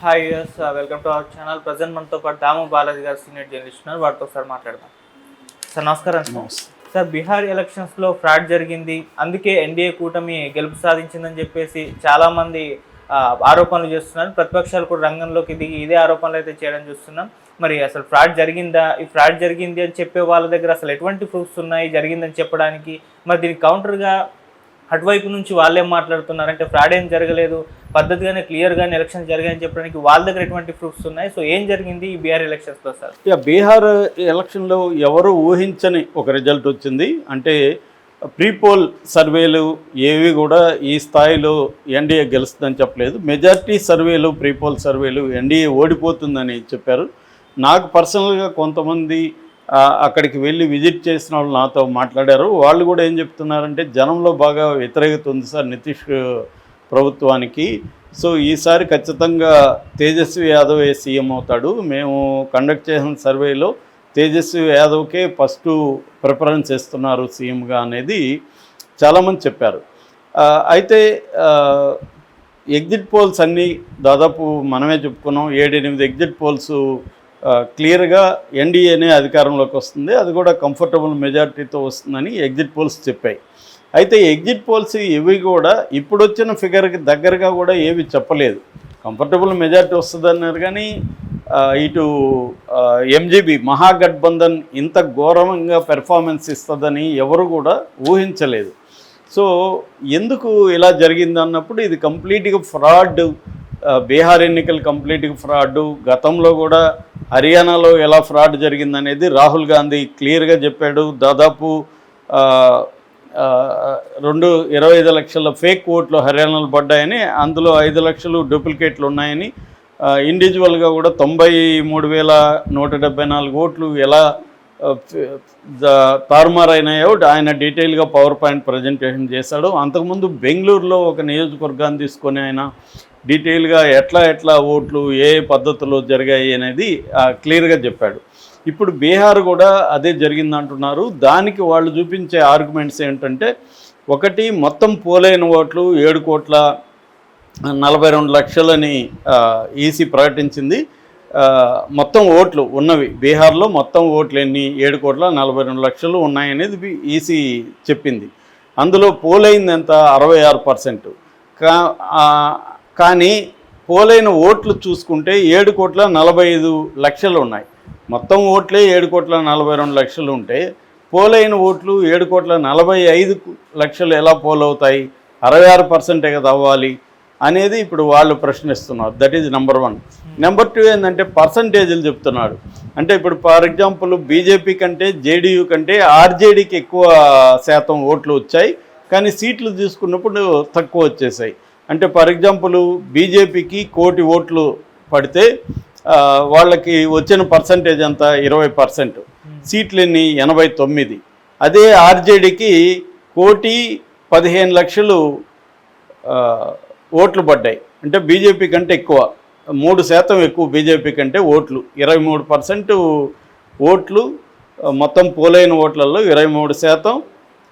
Hi yes welcome to our channel present మనతో పాటు Damu Balaji garu senior journalist ఉన్నారు. వారితో ఒకసారి మాట్లాడదాం. సార్ నమస్కారం సార్. సార్ బీహార్ ఎలక్షన్స్లో ఫ్రాడ్ జరిగింది. అందుకే ఎన్డీఏ కూటమి గెలుపు సాధించిందని చెప్పేసి చాలామంది ఆరోపణలు చేస్తున్నారు. ప్రతిపక్షాలు కూడా రంగంలోకి దిగి ఇదే ఆరోపణలు అయితే చేయడం చూస్తున్నాం. మరి అసలు ఫ్రాడ్ జరిగిందా? ఈ ఫ్రాడ్ జరిగింది అని చెప్పే వాళ్ళ దగ్గర అసలు ఎటువంటి ప్రూఫ్స్ ఉన్నాయి? జరిగిందని చెప్పడానికి మరి దీనికి కౌంటర్గా అటువైపు నుంచి వాళ్ళేం మాట్లాడుతున్నారు అంటే ఫ్రాడ్ ఏం జరగలేదు పద్ధతిగానే క్లియర్గానే ఎలక్షన్ జరిగాయని చెప్పడానికి వాళ్ళ దగ్గర ఎటువంటి ప్రూఫ్స్ ఉన్నాయి? సో ఏం జరిగింది ఈ బీహార్ ఎలక్షన్స్లో సార్? ఇక బీహార్ ఎలక్షన్లో ఎవరు ఊహించని ఒక రిజల్ట్ వచ్చింది. అంటే ప్రీపోల్ సర్వేలు ఏవి కూడా ఈ స్థాయిలో ఎన్డీఏ గెలుస్తుందని చెప్పలేదు. మెజారిటీ సర్వేలు ప్రీపోల్ సర్వేలు ఎన్డీఏ ఓడిపోతుందని చెప్పారు. నాకు పర్సనల్గా కొంతమంది అక్కడికి వెళ్ళి విజిట్ చేసిన వాళ్ళు నాతో మాట్లాడారు. వాళ్ళు కూడా ఏం చెప్తున్నారంటే జనంలో బాగా వ్యతిరేకత ఉంది సార్ నితీష్ ప్రభుత్వానికి. సో ఈసారి ఖచ్చితంగా తేజస్వి యాదవ్ సీఎం అవుతాడు. మేము కండక్ట్ చేసిన సర్వేలో తేజస్వి యాదవ్కే ఫస్ట్ ప్రిఫరెన్స్ ఇస్తున్నారు సీఎంగా అనేది చాలామంది చెప్పారు. అయితే ఎగ్జిట్ పోల్స్ అన్నీ దాదాపు మనమే చెప్పుకున్నాం. ఏడెనిమిది ఎగ్జిట్ పోల్స్ క్లియర్గా ఎన్డీఏనే అధికారంలోకి వస్తుంది. అది కూడా కంఫర్టబుల్ మెజారిటీతో వస్తుందని ఎగ్జిట్ పోల్స్ చెప్పాయి. అయితే ఎగ్జిట్ పోల్స్ ఇవి కూడా ఇప్పుడు వచ్చిన ఫిగర్కి దగ్గరగా కూడా ఏవి చెప్పలేదు. కంఫర్టబుల్ మెజారిటీ వస్తుందన్నారు కానీ ఇటు ఎంజీబీ మహాగఠబంధన్ ఇంత ఘోరంగా పెర్ఫార్మెన్స్ ఇస్తుందని ఎవరు కూడా ఊహించలేదు. సో ఎందుకు ఇలా జరిగింది అన్నప్పుడు ఇది కంప్లీట్గా ఫ్రాడ్ బీహార్ ఎన్నికలు కంప్లీట్గా ఫ్రాడ్ గతంలో కూడా హర్యానాలో ఎలా ఫ్రాడ్ జరిగిందనేది రాహుల్ గాంధీ క్లియర్గా చెప్పాడు. దాదాపు రెండు ఇరవై ఐదు లక్షల ఫేక్ ఓట్లు హర్యానాలో పడ్డాయని అందులో ఐదు లక్షలు డూప్లికేట్లు ఉన్నాయని ఇండివిజువల్గా కూడా తొంభై మూడు వేల నూట డెబ్బై నాలుగు ఓట్లు ఎలా తారుమారైనాయో ఆయన డీటెయిల్గా పవర్ పాయింట్ ప్రజెంటేషన్ చేశాడు. అంతకుముందు బెంగళూరులో ఒక నియోజకవర్గాన్ని తీసుకొని ఆయన డీటెయిల్గా ఎట్లా ఎట్లా ఓట్లు ఏ పద్ధతిలో జరిగాయి అనేది క్లియర్గా చెప్పాడు. ఇప్పుడు బీహార్ కూడా అదే జరిగింది అంటున్నారు దానికి వాళ్ళు చూపించే ఆర్గ్యుమెంట్స్ ఏంటంటే ఒకటి మొత్తం పోలైన ఓట్లు ఏడు కోట్ల నలభై రెండు లక్షలని ఈసీ ప్రకటించింది. మొత్తం ఓట్లు ఉన్నవి బీహార్లో మొత్తం ఓట్లు ఎన్ని? ఏడు కోట్ల నలభై రెండు లక్షలు ఉన్నాయనేది ఈసీ చెప్పింది. అందులో పోలైంది ఎంత? అరవై ఆరు పర్సెంట్. కా కానీ పోలైన ఓట్లు చూసుకుంటే ఏడు కోట్ల నలభై ఐదు లక్షలు ఉన్నాయి. మొత్తం ఓట్లే ఏడు కోట్ల నలభై రెండు లక్షలు ఉంటే పోలైన ఓట్లు ఏడు కోట్ల నలభై ఐదు లక్షలు ఎలా పోలవుతాయి? అరవై ఆరు పర్సెంటే కదా అవ్వాలి? అనేది ఇప్పుడు వాళ్ళు ప్రశ్నిస్తున్నారు. That is number one number two ఏంటంటే పర్సంటేజీలు చెప్తున్నాడు. అంటే ఇప్పుడు ఫర్ ఎగ్జాంపుల్ బీజేపీ కంటే జేడీయూ కంటే ఆర్జేడీకి ఎక్కువ శాతం ఓట్లు వచ్చాయి. కానీ సీట్లు తీసుకున్నప్పుడు తక్కువ వచ్చేసాయి. అంటే ఫర్ ఎగ్జాంపుల్ బీజేపీకి కోటి ఓట్లు పడితే వాళ్ళకి వచ్చిన పర్సంటేజ్ ఎంత? ఇరవై పర్సెంట్. సీట్లు ఎన్ని ఎనభై తొమ్మిది. అదే ఆర్జేడీకి కోటి పదిహేను లక్షలు ఓట్లు పడ్డాయి. అంటే బీజేపీ కంటే ఎక్కువ. మూడు శాతం ఎక్కువ బీజేపీ కంటే ఓట్లు. ఇరవై మూడు పర్సెంట్ ఓట్లు మొత్తం పోలైన ఓట్లలో ఇరవై మూడు శాతం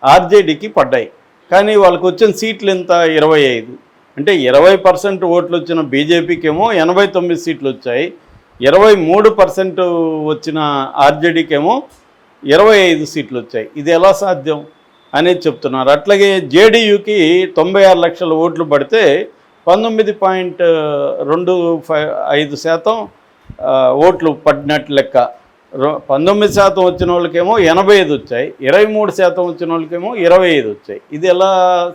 ఆర్జేడీకి పడ్డాయి. కానీ వాళ్ళకి వచ్చిన సీట్లు ఎంత ఇరవై ఐదు. అంటే ఇరవై పర్సెంట్ ఓట్లు వచ్చిన బీజేపీకి ఏమో ఎనభై తొమ్మిది సీట్లు వచ్చాయి ఇరవై మూడు పర్సెంట్ వచ్చిన ఆర్జేడీకి ఏమో ఇరవై ఐదు సీట్లు వచ్చాయి ఇది ఎలా సాధ్యం అనేది చెప్తున్నారు. అట్లాగే జేడీయూకి తొంభై ఆరు లక్షల ఓట్లు పడితే పంతొమ్మిది పాయింట్ రెండు ఫైవ్ ఐదు శాతం ఓట్లు పడినట్టు లెక్క. పంతొమ్మిది శాతం వచ్చిన వాళ్ళకేమో ఎనభై ఐదు వచ్చాయి. ఇరవై మూడు శాతం వచ్చిన వాళ్ళకేమో ఇరవై ఐదు వచ్చాయి. ఇది ఎలా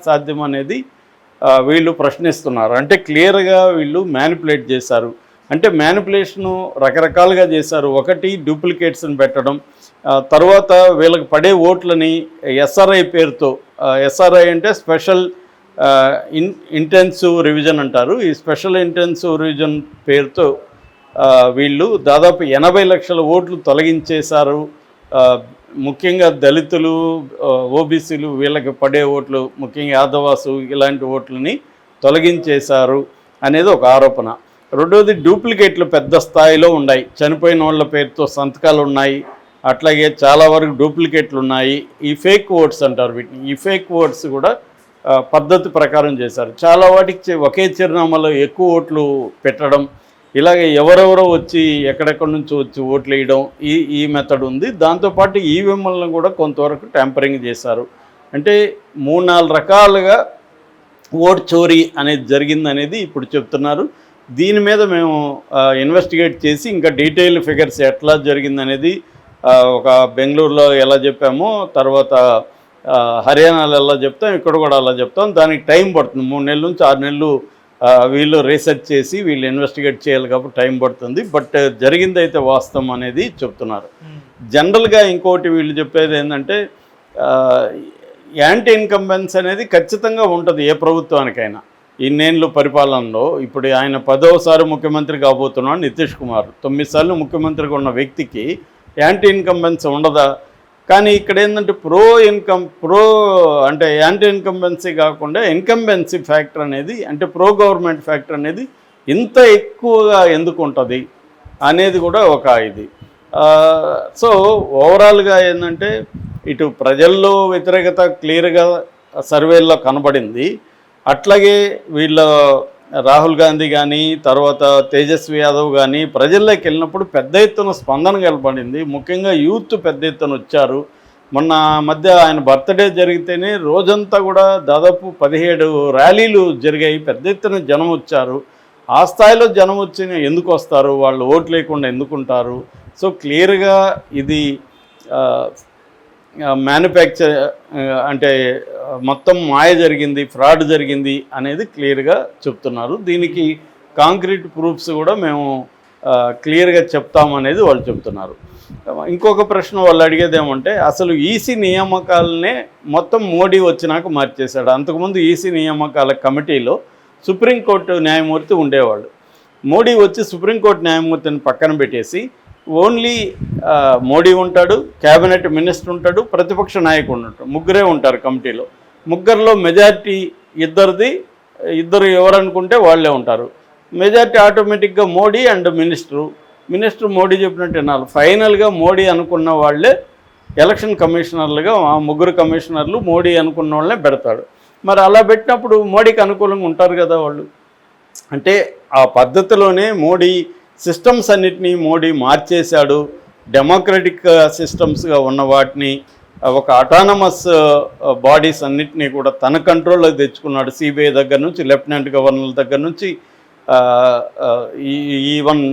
సాధ్యం అనేది వీళ్ళు ప్రశ్నిస్తున్నారు. అంటే క్లియర్గా వీళ్ళు మ్యానిపులేట్ చేశారు. అంటే మ్యానిపులేషను రకరకాలుగా చేశారు. ఒకటి డూప్లికేట్స్ని పెట్టడం తర్వాత వీళ్ళకి పడే ఓట్లని ఎస్ఆర్ఐ పేరుతో ఎస్ఆర్ఐ అంటే స్పెషల్ ఇన్ ఇంటెన్సివ్ రివిజన్ అంటారు. ఈ స్పెషల్ ఇంటెన్సివ్ రివిజన్ పేరుతో వీళ్ళు దాదాపు ఎనభై లక్షల ఓట్లు తొలగించేశారు. ముఖ్యంగా దళితులు ఓబీసీలు వీళ్ళకి పడే ఓట్లు ముఖ్యంగా యాదవాసు ఇలాంటి ఓట్లని తొలగించేశారు అనేది ఒక ఆరోపణ. రెండవది డూప్లికేట్లు పెద్ద స్థాయిలో ఉన్నాయి. చనిపోయిన వాళ్ళ పేరుతో సంతకాలు ఉన్నాయి. అట్లాగే చాలా వరకు డూప్లికేట్లు ఉన్నాయి. ఈ ఫేక్ ఓట్స్ అంటారు వీటిని. ఈ ఫేక్ ఓట్స్ కూడా పద్ధతి ప్రకారం చేశారు. చాలా వాటికి ఒకే చిరునామాలో ఎక్కువ ఓట్లు పెట్టడం ఇలాగే ఎవరెవరో వచ్చి ఎక్కడెక్కడి నుంచి వచ్చి ఓట్లు వేయడం ఈ ఈ మెథడ్ ఉంది. దాంతోపాటు ఈవీఎంలను కూడా కొంతవరకు ట్యాంపరింగ్ చేశారు. అంటే మూడు నాలుగు రకాలుగా ఓట్ చోరీ అనేది జరిగిందనేది ఇప్పుడు చెప్తున్నారు. దీని మీద మేము ఇన్వెస్టిగేట్ చేసి ఇంకా డీటెయిల్ ఫిగర్స్ ఎట్లా జరిగిందనేది ఒక బెంగళూరులో ఎలా చెప్పామో తర్వాత హర్యానాలో ఎలా చెప్తాం ఇక్కడ కూడా అలా చెప్తాం. దానికి టైం పడుతుంది. మూడు నెలల నుంచి ఆరు నెలలు వీళ్ళు రీసెర్చ్ చేసి వీళ్ళు ఇన్వెస్టిగేట్ చేయాలి కాబట్టి టైం పడుతుంది. బట్ జరిగిందైతే వాస్తవం అనేది చెప్తున్నారు. జనరల్గా ఇంకోటి వీళ్ళు చెప్పేది ఏంటంటే యాంటీ ఇన్కంబెన్స్ అనేది ఖచ్చితంగా ఉంటుంది ఏ ప్రభుత్వానికైనా. ఇన్నేళ్ళు పరిపాలనలో ఇప్పుడు ఆయన పదవసారి ముఖ్యమంత్రి కాబోతున్నాడు నితీష్ కుమార్. తొమ్మిది సార్లు ముఖ్యమంత్రిగా ఉన్న వ్యక్తికి యాంటీ ఇన్కంబెన్స్ ఉండదా? కానీ ఇక్కడ ఏంటంటే ప్రో ఇన్కమ్ ప్రో అంటే యాంటీ ఇన్కంబెన్సీ కాకుండా ఇన్కంబెన్సీ ఫ్యాక్టర్ అనేది అంటే ప్రో గవర్నమెంట్ ఫ్యాక్టర్ అనేది ఇంత ఎక్కువగా ఎందుకు ఉంటుంది అనేది కూడా ఒక ఇది. సో ఓవరాల్గా ఏంటంటే ఇటు ప్రజల్లో వ్యతిరేకత క్లియర్గా సర్వేల్లో కనబడింది. అట్లాగే వీళ్ళ రాహుల్ గాంధీ కానీ తర్వాత తేజస్వి యాదవ్ కానీ ప్రజల్లోకి వెళ్ళినప్పుడు పెద్ద ఎత్తున స్పందన కలపడింది ముఖ్యంగా యూత్ పెద్ద ఎత్తున వచ్చారు. మొన్న మధ్య ఆయన బర్త్డే జరిగితేనే రోజంతా కూడా దాదాపు పదిహేడు ర్యాలీలు జరిగాయి. పెద్ద ఎత్తున జనం వచ్చారు. ఆ స్థాయిలో జనం వచ్చి ఎందుకు వస్తారు? వాళ్ళు ఓట్ లేకుండా ఎందుకుంటారు సో క్లియర్గా ఇది మ్యానుఫ్యాక్చర్ అంటే మొత్తం మాయ జరిగింది ఫ్రాడ్ జరిగింది అనేది క్లియర్గా చెప్తున్నారు. దీనికి కాంక్రీట్ ప్రూఫ్స్ కూడా మేము క్లియర్గా చెప్తామనేది వాళ్ళు చెప్తున్నారు. ఇంకొక ప్రశ్న వాళ్ళు అడిగేది ఏమంటే అసలు ఈసీ నియామకాలనే మొత్తం మోడీ వచ్చినాక మార్చేశాడు. అంతకుముందు ఈసీ నియామకాల కమిటీలో సుప్రీంకోర్టు న్యాయమూర్తి ఉండేవాళ్ళు. మోడీ వచ్చి సుప్రీంకోర్టు న్యాయమూర్తిని పక్కన పెట్టేసి ఓన్లీ మోడీ ఉంటాడు క్యాబినెట్ మినిస్టర్ ఉంటాడు ప్రతిపక్ష నాయకుడు ఉంటాడు ముగ్గురే ఉంటారు కమిటీలో. ముగ్గురులో మెజారిటీ ఇద్దరిది ఇద్దరు ఎవరనుకుంటే వాళ్ళే ఉంటారు. మెజారిటీ ఆటోమేటిక్గా Modi and minister. Minister Modi చెప్పినట్టు వినాలి. ఫైనల్గా మోడీ అనుకున్న వాళ్ళే ఎలక్షన్ కమిషనర్లుగా ఆ ముగ్గురు కమిషనర్లు మోడీ అనుకున్న వాళ్ళనే పెడతాడు. మరి అలా పెట్టినప్పుడు మోడీకి అనుకూలంగా ఉంటారు కదా వాళ్ళు. అంటే ఆ పద్ధతిలోనే మోడీ సిస్టమ్స్ అన్నిటినీ మోడీ మార్చేశాడు. డెమోక్రటిక్ సిస్టమ్స్గా ఉన్న వాటిని ఒక అటానమస్ బాడీస్ అన్నిటినీ కూడా తన కంట్రోల్లోకి తెచ్చుకున్నాడు. సిబిఐ దగ్గర నుంచి లెఫ్టినెంట్ గవర్నర్ దగ్గర నుంచి ఈవెన్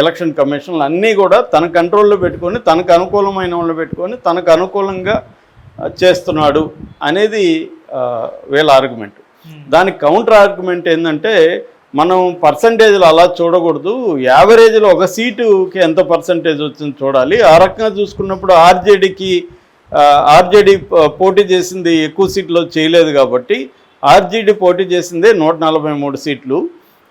ఎలక్షన్ కమిషన్లు అన్నీ కూడా తన కంట్రోల్లో పెట్టుకొని తనకు అనుకూలమైన వాళ్ళు పెట్టుకొని తనకు అనుకూలంగా చేస్తున్నాడు అనేది వీళ్ళ ఆర్గ్యుమెంట్ దానికి కౌంటర్ ఆర్గ్యుమెంట్ ఏంటంటే మనం పర్సంటేజ్లు అలా చూడకూడదు. యావరేజ్లో ఒక సీటుకి ఎంత పర్సంటేజ్ వచ్చింది చూడాలి. ఆ రకంగా చూసుకున్నప్పుడు ఆర్జేడీకి ఆర్జేడీ పోటీ చేసింది ఎక్కువ సీట్లు చేయలేదు కాబట్టి ఆర్జేడీ పోటీ చేసిందే నూట నలభై మూడు సీట్లు.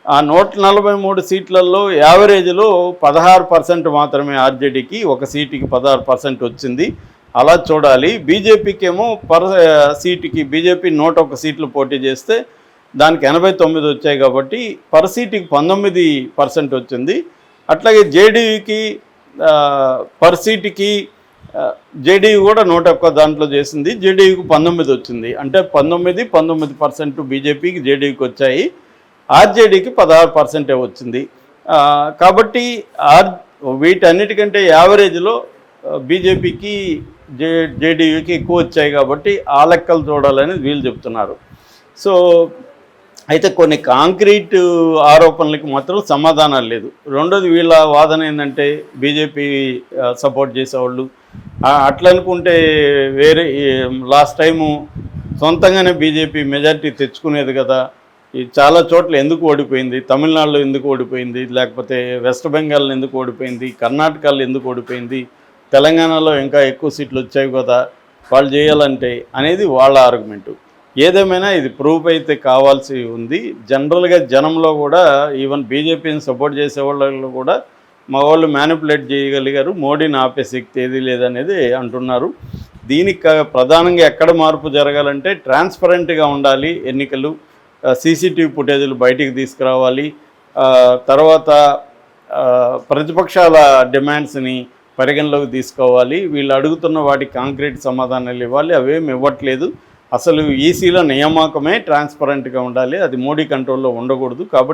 ఆ నూట నలభై మూడు సీట్లలో యావరేజ్లో పదహారు పర్సెంట్ మాత్రమే ఆర్జేడీకి ఒక సీటుకి పదహారు పర్సెంట్ వచ్చింది. అలా చూడాలి. బీజేపీకి ఏమో పర్ సీటుకి బీజేపీ నూట ఒక సీట్లు పోటీ చేస్తే దానికి ఎనభై తొమ్మిది వచ్చాయి కాబట్టి పర్ సీటుకి పంతొమ్మిది పర్సెంట్ వచ్చింది. అట్లాగే జేడీయూకి పర్ సీటుకి జేడీయూ కూడా నూట ఒక్క దాంట్లో చేసింది. జేడీయూకి పంతొమ్మిది వచ్చింది. అంటే పంతొమ్మిది పంతొమ్మిది పర్సెంట్ బీజేపీకి జేడీయూకి వచ్చాయి. ఆర్జేడీకి పదహారు పర్సెంటే వచ్చింది. కాబట్టి ఆర్ వీటన్నిటికంటే యావరేజ్లో బీజేపీకి జే జేడీయూకి ఎక్కువ వచ్చాయి కాబట్టి ఆ లెక్కలు చూడాలని వీళ్ళు చెప్తున్నారు. సో అయితే కొన్ని కాంక్రీట్ ఆరోపణలకు మాత్రం సమాధానాలు లేదు. రెండోది వీళ్ళ వాదన ఏంటంటే బీజేపీ సపోర్ట్ చేసేవాళ్ళు. ఆ, అట్లా అనుకుంటే వేరే లాస్ట్ టైము సొంతంగానే బీజేపీ మెజార్టీ తెచ్చుకునేది కదా. ఈ చాలా చోట్ల ఎందుకు ఓడిపోయింది? తమిళనాడులో ఎందుకు ఓడిపోయింది? లేకపోతే వెస్ట్ బెంగాల్లో ఎందుకు ఓడిపోయింది? కర్ణాటకలో ఎందుకు ఓడిపోయింది? తెలంగాణలో ఇంకా ఎక్కువ సీట్లు వచ్చాయి కదా. వాళ్ళు చేయాలంటే అనేది వాళ్ళ ఆర్గ్యుమెంటు. ఏదేమైనా ఇది ప్రూఫ్ అయితే కావాల్సి ఉంది. జనరల్గా జనంలో కూడా ఈవెన్ బీజేపీని సపోర్ట్ చేసే వాళ్ళు కూడా మా వాళ్ళు మ్యానిపులేట్ చేయగలిగారు. మోడీని ఆపే శక్తి ఏది లేదనేది అంటున్నారు. దీనికి ప్రధానంగా ఎక్కడ మార్పు జరగాలంటే ట్రాన్స్పరెంట్గా ఉండాలి ఎన్నికలు సీసీటీవీ ఫుటేజీలు బయటికి తీసుకురావాలి. తర్వాత ప్రతిపక్షాల డిమాండ్స్ని పరిగణలోకి తీసుకోవాలి. వీళ్ళు అడుగుతున్న వాటికి కాంక్రీట్ సమాధానాలు ఇవ్వాలి. అవేమి ఇవ్వట్లేదు. అసలు ఈసీలో నియామకమే ట్రాన్స్పరెంట్గా ఉండాలి. అది మోడీ కంట్రోల్లో ఉండకూడదు. కాబట్టి